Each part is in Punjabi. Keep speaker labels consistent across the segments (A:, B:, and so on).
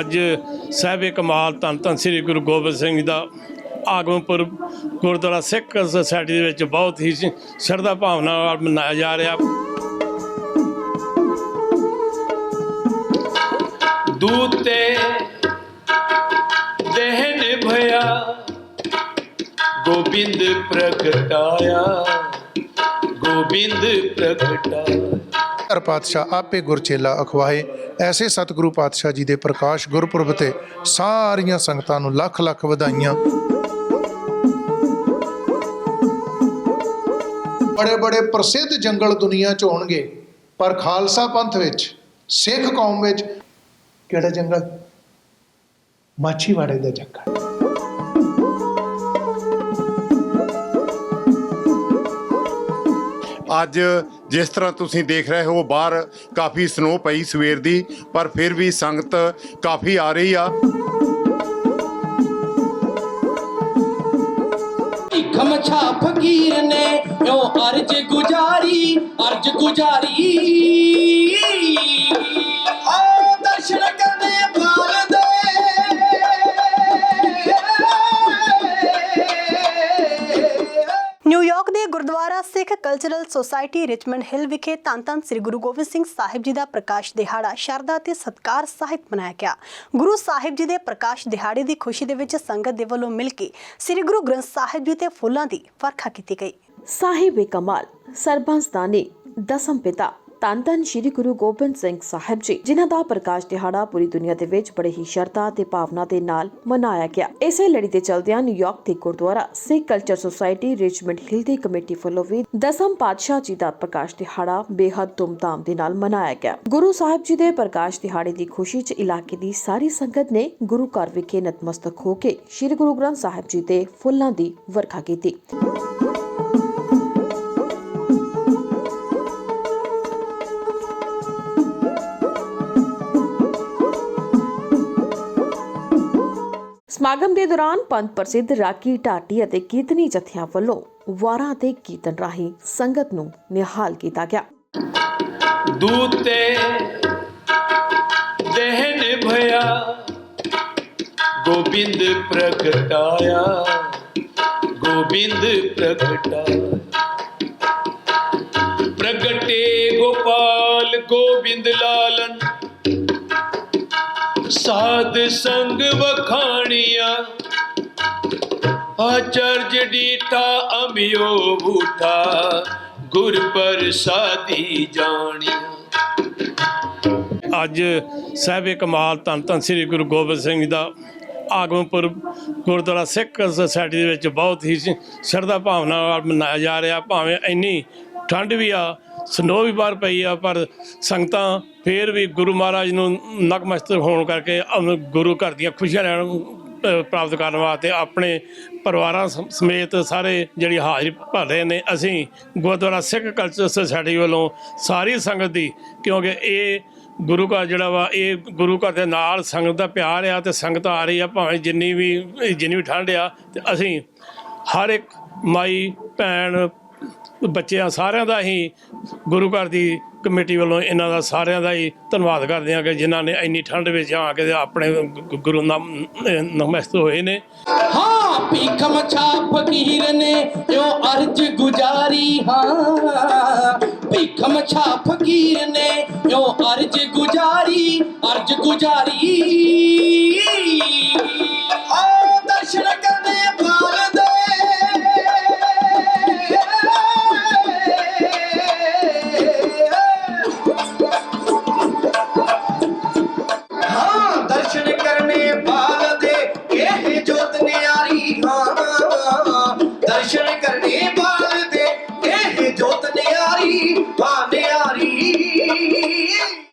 A: ਅੱਜ ਸਾਹਿਬ ਕਮਾਲ ਧੰਨ ਧੰਨ ਸ੍ਰੀ ਗੁਰੂ ਗੋਬਿੰਦ ਸਿੰਘ ਜੀ ਦਾ ਆਗਮਨ ਗੁਰਦੁਆਰਾ ਸਿੱਖ ਸੁਸਾਇਟੀ ਦੇ ਵਿੱਚ ਬਹੁਤ ਹੀ ਸ਼ਰਧਾ ਭਾਵਨਾ ਨਾਲ ਮਨਾਇਆ ਜਾ ਰਿਹਾ। ਦੂਤੇ ਦੇਹਨ ਭਇਆ ਗੋਬਿੰਦ ਪ੍ਰਗਟਾਇਆ ਗੋਬਿੰਦ ਪ੍ਰਗਟਾਇਆ।
B: ਹਰ ਪਾਤਸ਼ਾਹ ਆਪੇ ਗੁਰਚੇਲਾ ਅਖਵਾਏ। ਐਸੇ ਸਤਿਗੁਰੂ ਪਾਤਸ਼ਾਹ ਜੀ ਦੇ ਪ੍ਰਕਾਸ਼ ਗੁਰਪੁਰਬ ਤੇ ਸਾਰੀਆਂ ਸੰਗਤਾਂ ਨੂੰ ਲੱਖ ਲੱਖ ਵਧਾਈਆਂ। ਬੜੇ ਬੜੇ ਪ੍ਰਸਿੱਧ ਜੰਗਲ ਦੁਨੀਆ 'ਚ ਹੋਣਗੇ, ਪਰ ਖਾਲਸਾ ਪੰਥ ਵਿੱਚ, ਸਿੱਖ ਕੌਮ ਵਿੱਚ ਕਿਹੜਾ ਜੰਗਲ? ਮਾਛੀਵਾੜੇ ਦਾ ਜੰਗਲ।
C: ਅੱਜ ਜਿਸ ਤਰ੍ਹਾਂ ਤੁਸੀਂ ਦੇਖ ਰਹੇ ਹੋ, ਬਾਹਰ ਕਾਫੀ ਸਨੋ ਪਈ ਸਵੇਰ ਦੀ, ਪਰ ਫਿਰ ਵੀ ਸੰਗਤ ਕਾਫੀ ਆ ਰਹੀ ਆ।
D: ਖਮਛਾ ਫਕੀਰ ਨੇ ਓ ਅਰਜ ਗੁਜਾਰੀ ਅਰਜ ਗੁਜਾਰੀ। ਆ ਦਰਸ਼ਨ ਕਰਨੇ
E: Sikh cultural society Richmond Hill ਵਿਖੇ ਧੰਨ ਧੰਨ ਸ੍ਰੀ ਗੁਰੂ ਗੋਬਿੰਦ ਸਿੰਘ ਸਾਹਿਬ ਜੀ ਦਾ ਪ੍ਰਕਾਸ਼ ਦਿਹਾੜਾ ਸ਼ਰਧਾ ਤੇ ਸਤਕਾਰ ਸਾਹਿਤ ਮਨਾਇਆ ਗਿਆ। ਗੁਰੂ ਸਾਹਿਬ ਜੀ ਦੇ ਪ੍ਰਕਾਸ਼ ਦਿਹਾੜੇ ਦੀ ਖੁਸ਼ੀ ਦੇ ਵਿੱਚ ਸੰਗਤ ਦੇ ਵੱਲੋਂ ਮਿਲ ਕੇ ਸ੍ਰੀ ਗੁਰੂ ਗ੍ਰੰਥ ਸਾਹਿਬ ਜੀ ਤੇ ਫੁੱਲਾਂ ਦੀ ਵਰਖਾ ਕੀਤੀ ਗਈ।
F: ਸਾਹਿਬ ਕਮਾਲ ਸਰਬੰਸਤਾਨੀ ਦਸਮ ਪਿਤਾ ਧੰਨ ਧੰਨ ਸ਼੍ਰੀ ਗੁਰੂ ਗੋਬਿੰਦ ਸਿੰਘ ਸਾਹਿਬ ਜੀ, ਜਿਨ੍ਹਾਂ ਦਾ ਪ੍ਰਕਾਸ਼ ਦਿਹਾੜਾ ਪੂਰੀ ਦੁਨੀਆ ਦੇ ਵਿੱਚ ਬੜੇ ਹੀ ਸ਼ਰਧਾ ਤੇ ਭਾਵਨਾ ਦੇ ਨਾਲ ਮਨਾਇਆ ਗਿਆ। ਇਸੇ ਲੜੀ ਦੇ ਚਲਦਿਆਂ ਨਿਊਯਾਰਕ ਦੇ Gurdwara Sikh culture society Richmond Hill ਦੀ ਕਮੇਟੀ ਵੱਲੋਂ ਵੀ ਦਸਮ ਪਾਤਸ਼ਾਹ ਜੀ ਦਾ ਪ੍ਰਕਾਸ਼ ਦਿਹਾੜਾ ਬੇਹੱਦ ਧੂਮਧਾਮ ਦੇ ਨਾਲ ਮਨਾਇਆ ਗਿਆ। ਗੁਰੂ ਸਾਹਿਬ ਜੀ ਦੇ ਪ੍ਰਕਾਸ਼ ਦਿਹਾੜੇ ਦੀ ਖੁਸ਼ੀ 'ਚ ਇਲਾਕੇ ਦੀ ਸਾਰੀ ਸੰਗਤ ਨੇ ਗੁਰੂ ਘਰ ਵਿਖੇ ਨਤਮਸਤਕ ਹੋ ਕੇ ਸ਼੍ਰੀ ਗੁਰੂ ਗ੍ਰੰਥ ਸਾਹਿਬ ਜੀ ਤੇ ਫੁੱਲਾਂ ਦੀ ਵਰਖਾ ਕੀਤੀ। ਸਮਾਗਮ ਦੇ ਦੌਰਾਨ ਪੰਥ ਪ੍ਰਸਿੱਧ ਰਾਗੀ ਢਾਟੀ ਅਤੇ ਕੀਰਤਨੀ ਜਥਿਆਂ ਵੱਲੋਂ ਵਾਰਾਂ ਅਤੇ ਕੀਰਤਨ ਰਾਹੀਂ ਸੰਗਤ ਨੂੰ ਨਿਹਾਲ ਕੀਤਾ ਗਿਆ।
A: ਦੂਤੇ ਦੇਹਨ ਭਇਆ ਗੋਬਿੰਦ ਪ੍ਰਗਟਾਇਆ ਗੋਬਿੰਦ ਪ੍ਰਗਟਾਇਆ। ਪ੍ਰਗਟੇ ਗੋਪਾਲ ਗੋਬਿੰਦ ਲਾਲਨ ਸਾਧ ਸੰਗ ਵਖਾਣੀਆਂ ਆਚਰਜ ਡੀਟਾ ਅਮਿਓ ਬੂਟਾ ਗੁਰ ਪ੍ਰਸਾਦੀ ਜਾਣਿਆ। ਅੱਜ ਸਾਹਿਬੇ ਕਮਾਲ ਧੰਨ ਧੰਨ ਸ੍ਰੀ ਗੁਰੂ ਗੋਬਿੰਦ ਸਿੰਘ ਜੀ ਦਾ ਆਗਮਪੁਰ ਗੁਰਦੁਆਰਾ ਸਿੱਖ ਸੁਸਾਇਟੀ ਦੇ ਵਿੱਚ ਬਹੁਤ ਹੀ ਸ਼ਰਧਾ ਭਾਵਨਾ ਨਾਲ ਮਨਾਇਆ ਜਾ ਰਿਹਾ। ਭਾਵੇਂ ਇੰਨੀ ਠੰਡ ਵੀ ਆ ਸਨੋ ਵੀ ਬਾਹਰ ਪਈ ਆ ਪਰ ਸੰਗਤਾਂ ਫੇਰ ਵੀ ਗੁਰੂ ਮਹਾਰਾਜ ਨੂੰ ਨਕਮਸਤਕ ਹੋਣ ਕਰਕੇ ਅਮ- ਗੁਰੂ ਘਰ ਦੀਆਂ ਖੁਸ਼ੀਆਂ ਲੈਣ ਅ, ਪ੍ਰਾਪਤ ਕਰਨ ਵਾਸਤੇ ਆਪਣੇ ਪਰਿਵਾਰਾਂ ਸਮ- ਸਮੇਤ ਸਾਰੇ ਜਿਹੜੀ ਹਾਜ਼ਰੀ ਭਰ ਰਹੇ ਨੇ ਅਸੀਂ ਗੁਰਦੁਆਰਾ ਸਿੱਖ ਕਲਚਰ ਸੁਸਾਇਟੀ ਵੱਲੋਂ ਸਾਰੀ ਸੰਗਤ ਦੀ ਕਿਉਂਕਿ ਇਹ ਗੁਰੂ ਘਰ ਜਿਹੜਾ ਵਾ ਇਹ ਗੁਰੂ ਘਰ ਦੇ ਨਾਲ ਸੰਗਤ ਦਾ ਪਿਆਰ ਆ ਤੇ ਸੰਗਤ ਆ ਰਹੀ ਆ ਭਾਵੇਂ ਜਿੰਨੀ ਵੀ ਜਿੰਨੀ ਵੀ ਠੰਡ ਆ ਤੇ ਅਸੀਂ ਹਰ ਇੱਕ ਮਾਈ ਭੈਣ ਬੱਚਿਆਂ ਸਾਰਿਆਂ ਦਾ ਹੀ ਗੁਰੂ ਘਰ ਦੀ ਕਮੇਟੀ ਵੱਲੋਂ ਇਹਨਾਂ ਦਾ ਸਾਰਿਆਂ ਦਾ ਹੀ ਧੰਨਵਾਦ ਕਰਦੇ ਹਾਂ ਕਿ ਜਿਨ੍ਹਾਂ ਨੇ ਇੰਨੀ ਠੰਡ ਵਿੱਚ ਆ ਕੇ ਆਪਣੇ ਗੁਰੂ ਨਾਮ ਨਮਸਤ ਹੋਏ ਨੇ।
D: ਹਾਂ ਭੀਖਮ ਛਾ ਫਕੀਰ ਨੇ ਓ ਅਰਜ ਗੁਜਾਰੀ, ਹਾਂ। ਭੀਖਮ ਛਾ ਫਕੀਰ ਨੇ ਓ ਅਰਜ ਗੁਜਾਰੀ ਅਰਜ ਗੁਜਾਰੀ।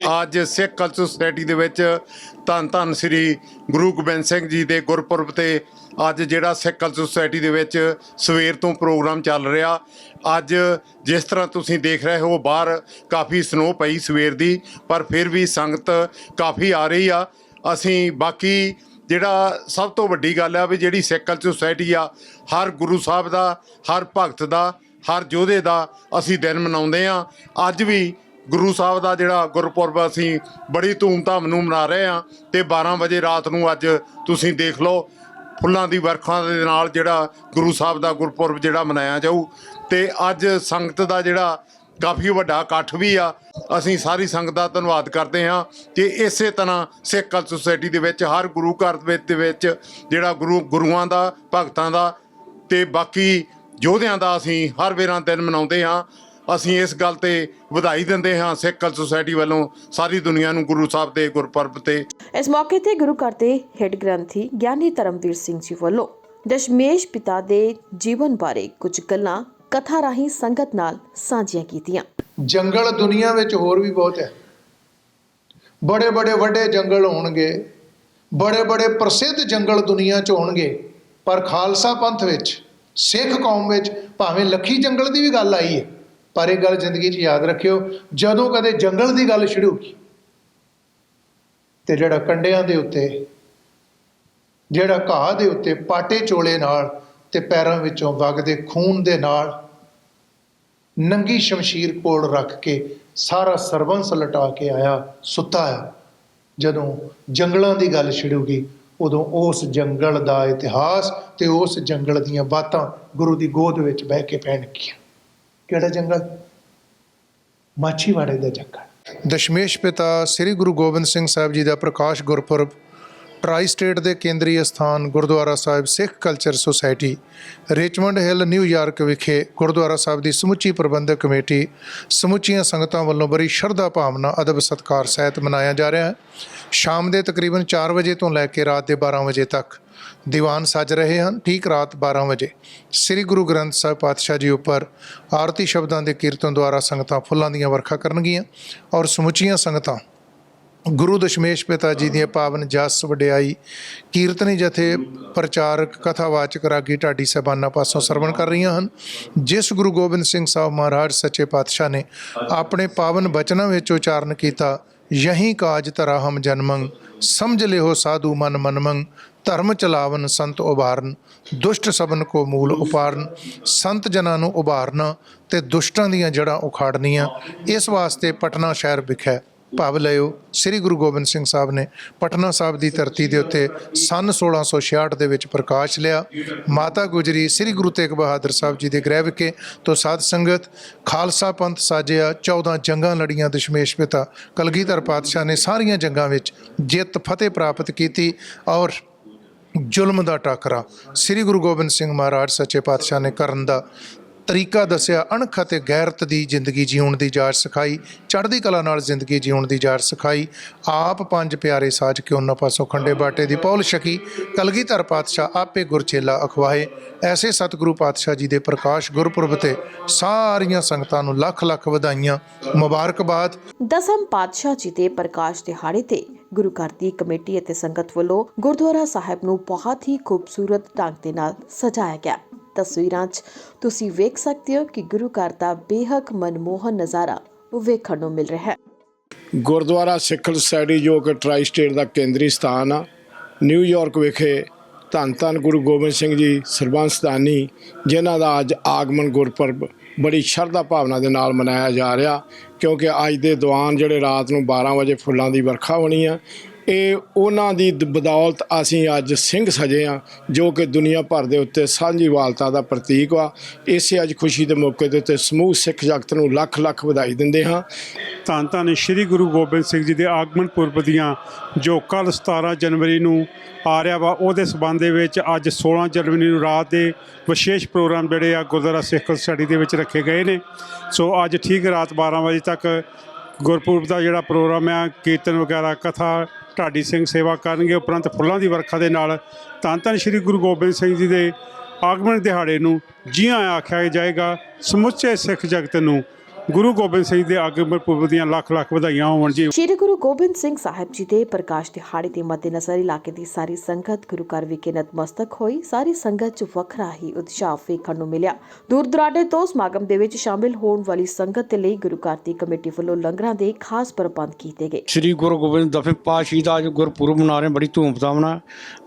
C: ਅੱਜ ਸਿੱਖ ਕਲਚਰ ਸੁਸਾਇਟੀ ਦੇ ਵਿੱਚ ਧੰਨ ਧੰਨ ਸ੍ਰੀ ਗੁਰੂ ਗੋਬਿੰਦ ਸਿੰਘ ਜੀ ਦੇ ਗੁਰਪੁਰਬ ਤੇ ਅੱਜ ਜਿਹੜਾ ਸਿੱਖ ਕਲਚਰ ਸੁਸਾਇਟੀ ਦੇ ਵਿੱਚ ਸਵੇਰ ਤੋਂ ਪ੍ਰੋਗਰਾਮ ਚੱਲ ਰਿਹਾ। ਅੱਜ ਜਿਸ ਤਰ੍ਹਾਂ ਤੁਸੀਂ ਦੇਖ ਰਹੇ ਹੋ, ਬਾਹਰ ਕਾਫੀ ਸਨੋ ਪਈ ਸਵੇਰ ਦੀ, ਪਰ ਫਿਰ ਵੀ ਸੰਗਤ ਕਾਫੀ ਆ ਰਹੀ ਆ। ਅਸੀਂ ਬਾਕੀ ਜਿਹੜਾ ਸਭ ਤੋਂ ਵੱਡੀ ਗੱਲ ਆ ਵੀ ਜਿਹੜੀ ਸਿੱਖ ਕਲਚਰ ਸੁਸਾਇਟੀ ਆ, ਹਰ ਗੁਰੂ ਸਾਹਿਬ ਦਾ, ਹਰ ਭਗਤ ਦਾ, ਹਰ ਯੋਧੇ ਦਾ ਅਸੀਂ ਦਿਨ ਮਨਾਉਂਦੇ ਆ। ਅੱਜ ਵੀ ਗੁਰੂ ਸਾਹਿਬ ਦਾ ਜਿਹੜਾ ਗੁਰਪੁਰਬ ਅਸੀਂ ਬੜੀ ਧੂਮਧਾਮ ਨੂੰ ਮਨਾ ਰਹੇ ਹਾਂ ਤੇ 12 ਵਜੇ ਰਾਤ ਨੂੰ ਅੱਜ ਤੁਸੀਂ ਦੇਖ ਲਓ, ਫੁੱਲਾਂ ਦੀ ਵਰਖਾ ਦੇ ਨਾਲ ਜਿਹੜਾ ਗੁਰੂ ਸਾਹਿਬ ਦਾ ਗੁਰਪੁਰਬ ਜਿਹੜਾ ਮਨਾਇਆ ਜਾਊ ਤੇ ਅੱਜ ਸੰਗਤ ਦਾ ਜਿਹੜਾ ਕਾਫੀ ਵੱਡਾ ਇਕੱਠ ਵੀ ਆ, ਅਸੀਂ ਸਾਰੀ ਸੰਗਤ ਦਾ ਧੰਨਵਾਦ ਕਰਦੇ ਹਾਂ ਕਿ ਇਸੇ ਤਰ੍ਹਾਂ ਸਿੱਖ ਕਲ ਸੁਸਾਇਟੀ ਦੇ ਵਿੱਚ, ਹਰ ਗੁਰੂ ਘਰ ਦੇ ਵਿੱਚ- ਦੇ ਵਿੱਚ ਜਿਹੜਾ ਗੁਰੂ, ਗੁਰੂਆਂ ਦਾ, ਭਗਤਾਂ ਦਾ ਤੇ ਬਾਕੀ ਯੋਧਿਆਂ ਦਾ ਅਸੀਂ ਹਰ ਵੇਰਾਂ ਦਿਨ ਮਨਾਉਂਦੇ ਹਾਂ। ਅਸੀਂ ਇਸ ਗੱਲ ਤੇ ਵਧਾਈ ਦਿੰਦੇ ਹਾਂ ਸਿੱਖ ਕਲ ਸੁਸਾਇਟੀ ਵੱਲੋਂ ਸਾਰੀ ਦੁਨੀਆ ਨੂੰ ਗੁਰੂ ਸਾਹਿਬ ਦੇ ਗੁਰਪੁਰਬ ਤੇ।
F: ਇਸ ਮੌਕੇ ਤੇ ਗੁਰੂ ਘਰ ਦੇ ਹੈੱਡ ਗ੍ਰੰਥੀ ਗਿਆਨੀ ਧਰਮਵੀਰ ਸਿੰਘ ਜੀ ਵੱਲੋਂ ਦਸ਼ਮੇਸ਼ ਪਿਤਾ ਦੇ ਜੀਵਨ ਬਾਰੇ ਕੁਝ ਗੱਲਾਂ ਕਥਾ ਰਾਹੀਂ ਸੰਗਤ ਨਾਲ ਸਾਂਝੀਆਂ ਕੀਤੀਆਂ।
B: ਜੰਗਲ ਦੁਨੀਆ ਵਿੱਚ ਹੋਰ ਵੀ ਬਹੁਤ ਹੈ। ਬੜੇ ਬੜੇ ਵੱਡੇ ਜੰਗਲ ਹੋਣਗੇ ਬੜੇ ਬੜੇ ਪ੍ਰਸਿੱਧ ਜੰਗਲ ਦੁਨੀਆ 'ਚ ਹੋਣਗੇ ਪਰ ਖਾਲਸਾ ਪੰਥ ਵਿੱਚ ਸਿੱਖ ਕੌਮ ਵਿੱਚ ਭਾਵੇਂ ਲੱਖੀ ਜੰਗਲ ਦੀ ਵੀ ਗੱਲ ਆਈ ਹੈ ਪਰ ਇਹ ਗੱਲ ਜ਼ਿੰਦਗੀ 'ਚ ਯਾਦ ਰੱਖਿਓ, ਜਦੋਂ ਕਦੇ ਜੰਗਲ ਦੀ ਗੱਲ ਸ਼ੁਰੂ ਹੋਈ ਤੇ ਜਿਹੜਾ ਕੰਡਿਆਂ ਦੇ ਉੱਤੇ, ਜਿਹੜਾ ਘਾਹ ਦੇ ਉੱਤੇ ਪਾਟੇ ਚੋਲੇ ਨਾਲ ਤੇ ਪੈਰਾਂ ਵਿੱਚੋਂ ਵਗਦੇ ਖੂਨ ਦੇ ਨਾਲ ਨੰਗੀ ਸ਼ਮਸ਼ੀਰ ਕੋਲ ਰੱਖ ਕੇ ਸਾਰਾ ਸਰਬੰਸ ਲਟਾ ਕੇ ਆਇਆ ਸੁੱਤਾ ਆ ਜਦੋਂ ਜੰਗਲਾਂ ਦੀ ਗੱਲ ਛਿੜੂਗੀ ਉਦੋਂ ਉਸ ਜੰਗਲ ਦਾ ਇਤਿਹਾਸ ਤੇ ਉਸ ਜੰਗਲ ਦੀਆਂ ਬਾਤਾਂ ਗੁਰੂ ਦੀ ਗੋਦ ਵਿੱਚ ਬਹਿ ਕੇ ਪੈਣਗੀਆਂ ਕਿਹੜਾ ਜੰਗਲ? ਮਾਛੀਵਾੜੇ ਦਾ ਜੰਗਲ। ਦਸ਼ਮੇਸ਼ ਪਿਤਾ ਸ੍ਰੀ ਗੁਰੂ ਗੋਬਿੰਦ ਸਿੰਘ ਸਾਹਿਬ ਜੀ ਦਾ ਪ੍ਰਕਾਸ਼ ਗੁਰਪੁਰਬ ਟਰਾਈ ਸਟੇਟ ਦੇ ਕੇਂਦਰੀ ਅਸਥਾਨ Gurdwara Sahib Sikh culture society Richmond Hill New York ਵਿਖੇ ਗੁਰਦੁਆਰਾ ਸਾਹਿਬ ਦੀ ਸਮੁੱਚੀ ਪ੍ਰਬੰਧਕ ਕਮੇਟੀ, ਸਮੁੱਚੀਆਂ ਸੰਗਤਾਂ ਵੱਲੋਂ ਬੜੀ ਸ਼ਰਧਾ ਭਾਵਨਾ, ਅਦਬ ਸਤਕਾਰ ਸਹਿਤ ਮਨਾਇਆ ਜਾ ਰਿਹਾ ਹੈ। ਸ਼ਾਮ ਦੇ ਤਕਰੀਬਨ 4 ਵਜੇ ਤੋਂ ਲੈ ਕੇ ਰਾਤ ਦੇ 12 ਵਜੇ ਤੱਕ ਦੀਵਾਨ ਸੱਜ ਰਹੇ ਹਨ। ਠੀਕ ਰਾਤ 12 ਵਜੇ ਸ੍ਰੀ ਗੁਰੂ ਗ੍ਰੰਥ ਸਾਹਿਬ ਪਾਤਸ਼ਾਹ ਜੀ ਉੱਪਰ ਆਰਤੀ ਸ਼ਬਦਾਂ ਦੇ ਕੀਰਤਨ ਦੁਆਰਾ ਸੰਗਤਾਂ ਫੁੱਲਾਂ ਦੀਆਂ ਵਰਖਾ ਕਰਨਗੀਆਂ ਔਰ ਸਮੁੱਚੀਆਂ ਸੰਗਤਾਂ ਗੁਰੂ ਦਸ਼ਮੇਸ਼ ਪਿਤਾ ਜੀ ਦੀਆਂ ਪਾਵਨ ਜਸ ਵਡਿਆਈ ਕੀਰਤਨੀ ਜਥੇ ਪ੍ਰਚਾਰਕ ਕਥਾਵਾਚਕ ਰਾਗੀ ਢਾਡੀ ਸਾਹਿਬਾਨਾਂ ਪਾਸੋਂ ਸਰਵਣ ਕਰ ਰਹੀਆਂ ਹਨ। ਜਿਸ ਗੁਰੂ ਗੋਬਿੰਦ ਸਿੰਘ ਸਾਹਿਬ ਮਹਾਰਾਜ ਸੱਚੇ ਪਾਤਸ਼ਾਹ ਨੇ ਆਪਣੇ ਪਾਵਨ ਬਚਨਾਂ ਵਿੱਚ ਉਚਾਰਨ ਕੀਤਾ, ਯਹੀ ਕਾਜ ਤਰਾ ਹਮ ਜਨਮੰ ਸਮਝ ਲਿਓ ਸਾਧੂ ਮਨ ਮਨਮੰ ਧਰਮ ਚਲਾਵਨ ਸੰਤ ਉਭਾਰਨ, ਦੁਸ਼ਟ ਸਬਨ ਕੋ ਮੂਲ ਉਪਾਰਨ, ਸੰਤ ਜਨਾਂ ਨੂੰ ਉਭਾਰਨਾ ਤੇ ਦੁਸ਼ਟਾਂ ਦੀਆਂ ਜੜ੍ਹਾਂ ਉਖਾੜਨੀਆਂ, ਇਸ ਵਾਸਤੇ ਪਟਨਾ ਸ਼ਹਿਰ ਵਿਖੇ ਭਾਵ ਲਿਓ ਸ੍ਰੀ ਗੁਰੂ ਗੋਬਿੰਦ ਸਿੰਘ ਸਾਹਿਬ ਨੇ ਪਟਨਾ ਸਾਹਿਬ ਦੀ ਧਰਤੀ ਦੇ ਉੱਤੇ ਸਨ 1666 ਦੇ ਵਿੱਚ ਪ੍ਰਕਾਸ਼ ਲਿਆ। ਮਾਤਾ ਗੁਜਰੀ ਸ੍ਰੀ ਗੁਰੂ ਤੇਗ ਬਹਾਦਰ ਸਾਹਿਬ ਜੀ ਦੇ ਗ੍ਰਹਿ ਵਿਖੇ ਤੋਂ ਸਾਧ ਸੰਗਤ, ਖਾਲਸਾ ਪੰਥ ਸਾਜਿਆ 14 ਜੰਗਾਂ ਲੜੀਆਂ ਦਸ਼ਮੇਸ਼ ਪਿਤਾ ਕਲਗੀਧਰ ਪਾਤਸ਼ਾਹ ਨੇ ਸਾਰੀਆਂ ਜੰਗਾਂ ਵਿੱਚ ਜਿੱਤ ਫਤਿਹ ਪ੍ਰਾਪਤ ਕੀਤੀ ਔਰ ਜ਼ੁਲਮ ਦਾ ਟਾਕਰਾ ਸ੍ਰੀ ਗੁਰੂ ਗੋਬਿੰਦ ਸਿੰਘ ਮਹਾਰਾਜ ਸੱਚੇ ਪਾਤਸ਼ਾਹ ਨੇ ਕਰਨ ਦਾ ਤਰੀਕਾ ਦੱਸਿਆ, ਅਣਖ ਅਤੇ ਗੈਰਤ ਦੀ ਜ਼ਿੰਦਗੀ ਜਿਉਣ ਦੀ ਜਾਚ ਸਿਖਾਈ, ਚੜ੍ਹਦੀ ਕਲਾ ਨਾਲ ਜ਼ਿੰਦਗੀ ਜਿਉਣ ਦੀ ਜਾਚ ਸਿਖਾਈ। ਆਪ ਪੰਜ ਪਿਆਰੇ ਸਾਜ ਕੇ ਉਹਨਾਂ ਪਾਸੋਂ ਖੰਡੇ ਬਾਟੇ ਦੀ ਪੌਲ ਛਕੀ। ਕਲਗੀਧਰ ਪਾਤਸ਼ਾਹ ਆਪੇ ਗੁਰਚੇਲਾ ਅਖਵਾਏ। ਐਸੇ ਸਤਿਗੁਰੂ ਪਾਤਸ਼ਾਹ ਜੀ ਦੇ ਪ੍ਰਕਾਸ਼ ਗੁਰਪੁਰਬ ਤੇ ਸਾਰੀਆਂ ਸੰਗਤਾਂ ਨੂੰ ਲੱਖ ਲੱਖ ਵਧਾਈਆਂ। ਮੁਬਾਰਕਬਾਦ।
F: ਦਸਮ ਪਾਤਸ਼ਾਹ ਜੀ ਦੇ ਪ੍ਰਕਾਸ਼ ਦਿਹਾੜੇ ਤੇ ਗੁਰੂ ਘਰ ਦੀ ਕਮੇਟੀ ਅਤੇ ਸੰਗਤ ਵੱਲੋਂ ਗੁਰਦੁਆਰਾ ਸਾਹਿਬ ਨੂੰ ਬਹੁਤ ਹੀ ਖੂਬਸੂਰਤ ਢੰਗ ਦੇ ਨਾਲ ਸਜਾਇਆ ਗਿਆ। ਤਸਵੀਰਾਂ 'ਚ ਤੁਸੀਂ ਵੇਖ ਸਕਦੇ ਹੋ ਕਿ ਗੁਰੂ ਘਰ ਦਾ ਬੇਹੱਦ ਮਨਮੋਹਨ ਨਜ਼ਾਰਾ ਵੇਖਣ ਨੂੰ ਮਿਲ ਰਿਹਾ ਹੈ।
G: ਗੁਰਦੁਆਰਾ ਸਿੱਖ ਸੁਸਾਇਟੀ ਜੋ ਕਿ ਟਰਾਈ ਸਟੇਟ ਦਾ ਕੇਂਦਰੀ ਸਥਾਨ ਆ ਨਿਊਯਾਰਕ ਵਿਖੇ ਧੰਨ ਧੰਨ ਗੁਰੂ ਗੋਬਿੰਦ ਸਿੰਘ ਜੀ ਸਰਬੰਸਦਾਨੀ ਜਿਨ੍ਹਾਂ ਦਾ ਅੱਜ ਆਗਮਨ ਗੁਰਪੁਰਬ ਬੜੀ ਸ਼ਰਧਾ ਭਾਵਨਾ ਦੇ ਨਾਲ ਮਨਾਇਆ ਜਾ ਰਿਹਾ ਕਿਉਂਕਿ ਅੱਜ ਦੇ ਦੀਵਾਨ ਜਿਹੜੇ ਰਾਤ ਨੂੰ 12 ਵਜੇ ਫੁੱਲਾਂ ਦੀ ਵਰਖਾ ਹੋਣੀ ਆ ਇਹ ਉਹਨਾਂ ਦੀ ਬਦੌਲਤ ਅਸੀਂ ਅੱਜ ਸਿੰਘ ਸਜੇ ਆ ਜੋ ਕਿ ਦੁਨੀਆ ਭਰ ਦੇ ਉੱਤੇ ਸਾਂਝੀ ਵਾਲਤਾ ਦਾ ਪ੍ਰਤੀਕ ਵਾ। ਇਸੇ ਅੱਜ ਖੁਸ਼ੀ ਦੇ ਮੌਕੇ ਦੇ ਉੱਤੇ ਸਮੂਹ ਸਿੱਖ ਜਗਤ ਨੂੰ ਲੱਖ ਲੱਖ ਵਧਾਈ ਦਿੰਦੇ ਹਾਂ।
H: ਧੰਨ ਧੰਨ ਸ੍ਰੀ ਗੁਰੂ ਗੋਬਿੰਦ ਸਿੰਘ ਜੀ ਦੇ ਆਗਮਨ ਪੁਰਬ ਦੀਆਂ ਜੋ ਕੱਲ 17 ਜਨਵਰੀ ਨੂੰ ਆ ਰਿਹਾ ਵਾ, ਉਹਦੇ ਸਬੰਧ ਦੇ ਵਿੱਚ ਅੱਜ 16 ਜਨਵਰੀ ਨੂੰ ਰਾਤ ਦੇ ਵਿਸ਼ੇਸ਼ ਪ੍ਰੋਗਰਾਮ ਜਿਹੜੇ ਆ ਗੁਰਦੁਆਰਾ ਸਿੱਖ ਸਟੱਡੀ ਦੇ ਵਿੱਚ ਰੱਖੇ ਗਏ ਨੇ। ਸੋ ਅੱਜ ਠੀਕ ਰਾਤ 12 ਵਜੇ ਤੱਕ ਗੁਰਪੁਰਬ ਦਾ ਜਿਹੜਾ ਪ੍ਰੋਗਰਾਮ ਆ, ਕੀਰਤਨ ਵਗੈਰਾ, ਕਥਾ ਢਾਡੀ ਸਿੰਘ ਸੇਵਾ ਕਰਨਗੇ ਉਪਰੰਤ ਫੁੱਲਾਂ ਦੀ ਵਰਖਾ ਦੇ ਨਾਲ ਧੰਨ ਧੰਨ ਸ੍ਰੀ ਗੁਰੂ ਗੋਬਿੰਦ ਸਿੰਘ ਜੀ ਦੇ ਆਗਮਨ ਦਿਹਾੜੇ ਨੂੰ ਜੀਆਂ ਆਖਿਆ ਜਾਏਗਾ, ਸਮੁੱਚੇ ਸਿੱਖ ਜਗਤ ਨੂੰ ਗੁਰੂ ਗੋਬਿੰਦ ਸਿੰਘ ਦੇ ਆਗਮਨ ਪੁਰਬ ਦੀਆਂ ਲੱਖ ਲੱਖ ਵਧਾਈਆਂ ਹੋਣ ਜੀ।
F: ਸ਼੍ਰੀ ਗੁਰੂ ਗੋਬਿੰਦ ਸਿੰਘ ਸਾਹਿਬ ਜੀ ਦੇ ਪ੍ਰਕਾਸ਼ ਦਿਹਾੜੇ ਦੇ ਮੱਦੇਨਜ਼ਰ ਇਲਾਕੇ ਦੀ ਸਾਰੀ ਸੰਗਤ ਗੁਰੂ ਘਰ ਵਿਖੇ ਨਤਮਸਤਕ ਹੋਈ। ਸਾਰੀ ਸੰਗਤ 'ਚ ਵੱਖਰਾ ਹੀ ਉਤਸ਼ਾਹ ਵੇਖਣ ਨੂੰ ਮਿਲਿਆ। ਦੂਰ ਦੁਰਾਡੇ ਤੋਂ ਸਮਾਗਮ ਦੇ ਵਿੱਚ ਸ਼ਾਮਿਲ ਹੋਣ ਵਾਲੀ ਸੰਗਤ ਦੇ ਲਈ ਗੁਰੂ ਘਰ ਦੀ ਕਮੇਟੀ ਵੱਲੋਂ ਲੰਗਰਾਂ ਦੇ ਖਾਸ ਪ੍ਰਬੰਧ ਕੀਤੇ ਗਏ।
I: ਸ੍ਰੀ ਗੁਰੂ ਗੋਬਿੰਦ ਦਸਵੇਂ ਪਾਤਸ਼ਾਹੀ ਦਾ ਅੱਜ ਗੁਰਪੁਰਬ ਮਨਾ ਰਹੇ ਬੜੀ ਧੂਮਧਾਮ ਨਾਲ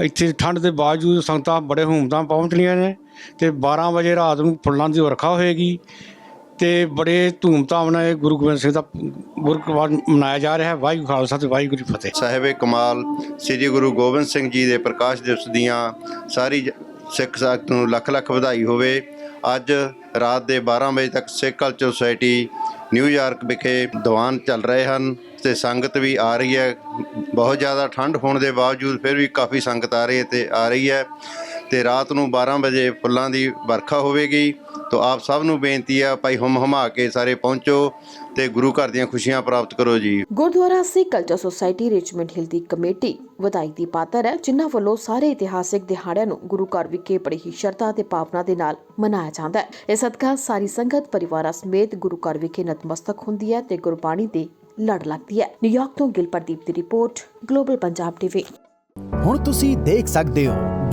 I: ਇੱਥੇ ਠੰਡ ਦੇ ਬਾਵਜੂਦ ਸੰਗਤਾਂ ਬੜੇ ਧੂਮਧਾਮ ਪਹੁੰਚ ਰਹੀਆਂ ਨੇ ਤੇ 12 ਵਜੇ ਰਾਤ ਨੂੰ ਫੁੱਲਾਂ ਦੀ ਵਰਖਾ ਹੋਏਗੀ। ਤੇ ਬੜੇ ਧੂਮਧਾਮ ਨਾਲ ਇਹ ਗੁਰੂ ਗੋਬਿੰਦ ਸਿੰਘ ਦਾ ਗੁਰਪੁਰਬ ਮਨਾਇਆ ਜਾ ਰਿਹਾ ਹੈ। ਵਾਹਿਗੁਰੂ ਖਾਲਸਾ ਤੇ ਵਾਹਿਗੁਰੂ ਜੀ ਫਤਿਹ।
J: ਸਾਹਿਬੇ ਕਮਾਲ, ਸ੍ਰੀ ਗੁਰੂ ਗੋਬਿੰਦ ਸਿੰਘ ਜੀ ਦੇ ਪ੍ਰਕਾਸ਼ ਦਿਵਸ ਦੀਆਂ ਸਾਰੀ ਜ- ਸਿੱਖ ਸੰਗਤ ਨੂੰ ਲੱਖ ਲੱਖ ਵਧਾਈ ਹੋਵੇ। ਅੱਜ ਰਾਤ ਦੇ 12 ਵਜੇ ਤੱਕ ਸਿੱਖ ਕਲਚਰ ਸੁਸਾਇਟੀ ਨਿਊਯਾਰਕ ਵਿਖੇ ਦੀਵਾਨ ਚੱਲ ਰਹੇ ਹਨ ਤੇ ਸੰਗਤ ਵੀ ਆ ਰਹੀ ਹੈ। ਬਹੁਤ ਜ਼ਿਆਦਾ ਠੰਡ ਹੋਣ ਦੇ ਬਾਵਜੂਦ ਫਿਰ ਵੀ ਕਾਫੀ ਸੰਗਤ ਆ ਰਹੀ ਹੈ ਤੇ ਆ ਰਹੀ ਹੈ। ਤੇ ਰਾਤ ਨੂੰ 12 ਵਜੇ ਫੁੱਲਾਂ ਦੀ ਵਰਖਾ ਹੋਵੇਗੀ। ਤੋ ਆਪ ਸਭ ਨੂੰ ਬੇਨਤੀ ਹੈ ਭਾਈ ਹਮ ਹਮਾ ਕੇ ਸਾਰੇ ਪਹੁੰਚੋ ਤੇ ਗੁਰੂ ਘਰ ਦੀਆਂ ਖੁਸ਼ੀਆਂ ਪ੍ਰਾਪਤ ਕਰੋ ਜੀ।
F: Gurdwara Sikh culture society Richmond Hill ਦੀ ਕਮੇਟੀ ਵਧਾਈ ਦੀ ਪਾਤਰ ਹੈ ਜਿਨ੍ਹਾਂ ਵੱਲੋਂ ਸਾਰੇ ਇਤਿਹਾਸਿਕ ਦਿਹਾੜਿਆਂ ਨੂੰ ਗੁਰੂ ਘਰ ਵਿਖੇ ਬੜੀ ਹੀ ਸ਼ਰਧਾ ਤੇ ਭਾਵਨਾ ਦੇ ਨਾਲ ਮਨਾਇਆ ਜਾਂਦਾ ਹੈ। ਇਸ ਸਦਕਾ ਸਾਰੀ ਸੰਗਤ ਪਰਿਵਾਰਾਂ ਸਮੇਤ ਗੁਰੂ ਘਰ ਵਿਖੇ ਨਤਮਸਤਕ ਹੁੰਦੀ ਹੈ ਤੇ ਗੁਰਬਾਣੀ ਦੇ ਲੜ ਲੱਗਦੀ ਹੈ। ਨਿਊਯਾਰਕ ਤੋਂ ਗਿਲ ਪ੍ਰਦੀਪ ਦੀ ਰਿਪੋਰਟ ਗਲੋਬਲ ਪੰਜਾਬ ਟੀਵੀ।
K: ਹੁਣ ਤੁਸੀਂ ਦੇਖ ਸਕਦੇ ਹੋ